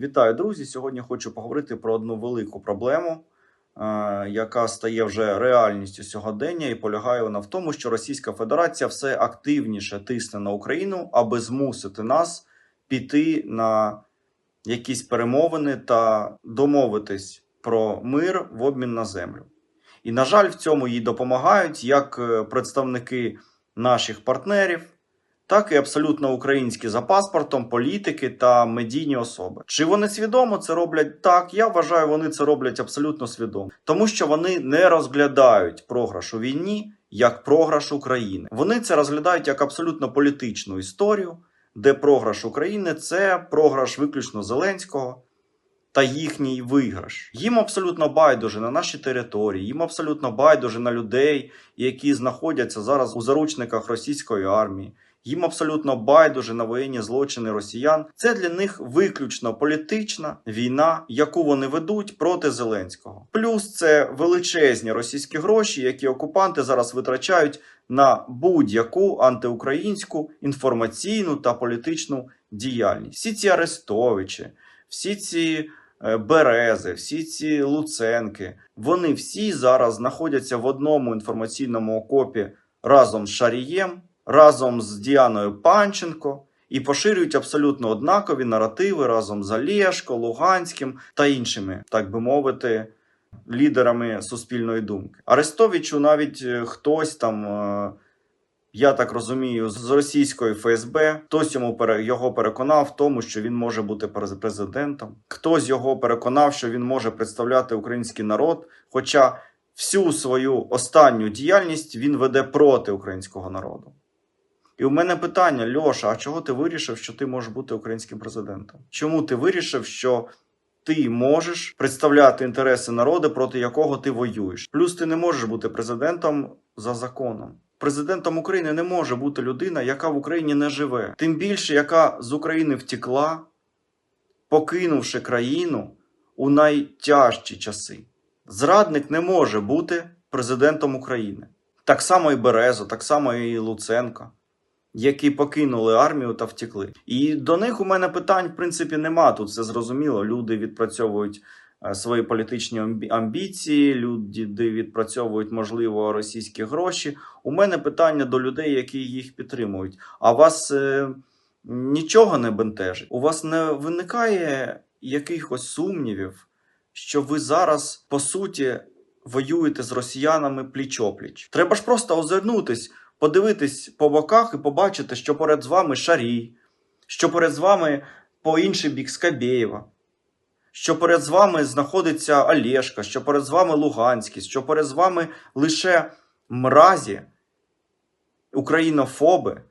Вітаю, друзі! Сьогодні хочу поговорити про одну велику проблему, е, яка стає вже реальністю сьогодення, і полягає вона в тому, що Російська Федерація все активніше тисне на Україну, аби змусити нас піти на якісь перемовини та домовитись про мир в обмін на землю. І, на жаль, в цьому їй допомагають як е, представники наших партнерів, так і абсолютно українські за паспортом, політики та медійні особи. Чи вони свідомо це роблять? Так, я вважаю, вони це роблять абсолютно свідомо, тому що вони не розглядають програш у війні як програш України. Вони це розглядають як абсолютно політичну історію, де програш України це програш виключно Зеленського. Та їхній виграш. Їм абсолютно байдуже на наші території, їм абсолютно байдуже на людей, які знаходяться зараз у заручниках російської армії. Їм абсолютно байдуже на воєнні злочини росіян. Це для них виключно політична війна, яку вони ведуть проти Зеленського. Плюс це величезні російські гроші, які окупанти зараз витрачають на будь-яку антиукраїнську інформаційну та політичну діяльність. Всі ці Арестовичі, всі ці е, Берези, всі ці Луценки, вони всі зараз знаходяться в одному інформаційному окопі разом з Шарієм, разом з Діаною Панченко і поширюють абсолютно однакові наративи разом з Олєшко, Луганським та іншими, так би мовити, лідерами суспільної думки. Арестовичу навіть е, хтось там. е, я так розумію, з російської ФСБ хтось йому його переконав в тому, що він може бути през- президентом. Хтось його переконав, що він може представляти український народ. Хоча всю свою останню діяльність він веде проти українського народу. І у мене питання: Льоша, а чого ти вирішив, що ти можеш бути українським президентом? Чому ти вирішив, що ти можеш представляти інтереси народу, проти якого ти воюєш? Плюс ти не можеш бути президентом за законом. Президентом України не може бути людина, яка в Україні не живе, тим більше, яка з України втекла, покинувши країну у найтяжчі часи. Зрадник не може бути президентом України. Так само і Березо, так само і Луценко, які покинули армію та втекли. І до них у мене питань, в принципі, нема. Тут все зрозуміло. Люди відпрацьовують е, свої політичні амбіції, люди відпрацьовують, можливо, російські гроші. У мене питання до людей, які їх підтримують. А вас е, нічого не бентежить? У вас не виникає якихось сумнівів, що ви зараз, по суті, воюєте з росіянами пліч-опліч? Треба ж просто озирнутись, подивитись по боках і побачити, що поряд з вами Шарій, що поряд з вами по інший бік Скабєєва, що поряд з вами знаходиться Олєшка, що поряд з вами Луганський, що поряд з вами лише мразі, українофоби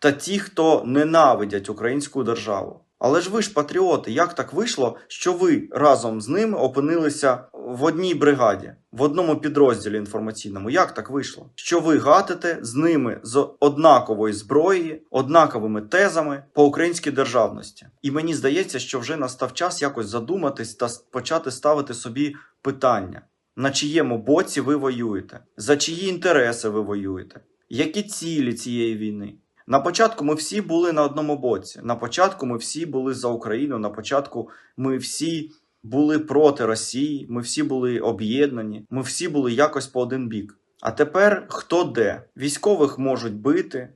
та ті, хто ненавидять українську державу. Але ж ви ж патріоти, як так вийшло, що ви разом з ними опинилися в одній бригаді, в одному підрозділі інформаційному? Як так вийшло? Що ви гатите з ними з однакової зброї, однаковими тезами по українській державності? І мені здається, що вже настав час якось задуматись та почати ставити собі питання: на чиєму боці ви воюєте, за чиї інтереси ви воюєте, які цілі цієї війни? На початку ми всі були на одному боці. На початку ми всі були за Україну. На початку ми всі були проти Росії. Ми всі були об'єднані. Ми всі були якось по один бік. А тепер хто де? Військових можуть бити,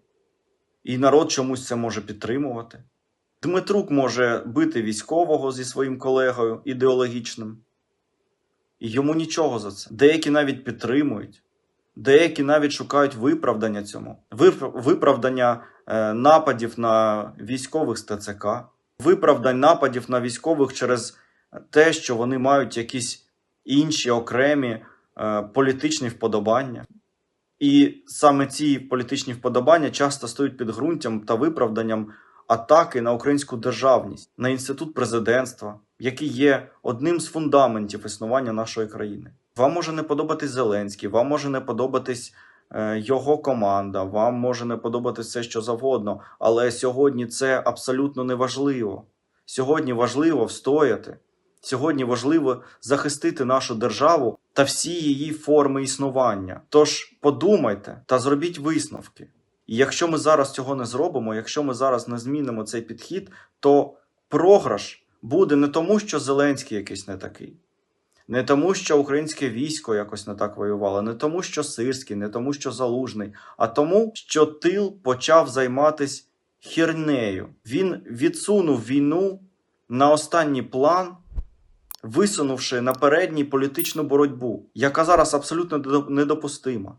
і народ чомусь це може підтримувати. Дмитрук може бити військового зі своїм колегою ідеологічним. І йому нічого за це. Деякі навіть підтримують. Деякі навіть шукають виправдання цьому, виправдання е, нападів на військових з ТЦК, виправдань нападів на військових через те, що вони мають якісь інші окремі е, політичні вподобання. І саме ці політичні вподобання часто стають підґрунтям та виправданням атаки на українську державність, на інститут президентства, який є одним з фундаментів існування нашої країни. Вам може не подобатись Зеленський, вам може не подобатись е, його команда, вам може не подобатись все, що завгодно, але сьогодні це абсолютно не важливо. Сьогодні важливо встояти. Сьогодні важливо захистити нашу державу та всі її форми існування. Тож подумайте та зробіть висновки. І якщо ми зараз цього не зробимо, якщо ми зараз не змінимо цей підхід, то програш буде не тому, що Зеленський якийсь не такий, не тому, що українське військо якось не так воювало, не тому, що Сирський, не тому, що Залужний, а тому, що тил почав займатися хірнею. Він відсунув війну на останній план, висунувши на передній політичну боротьбу, яка зараз абсолютно недопустима.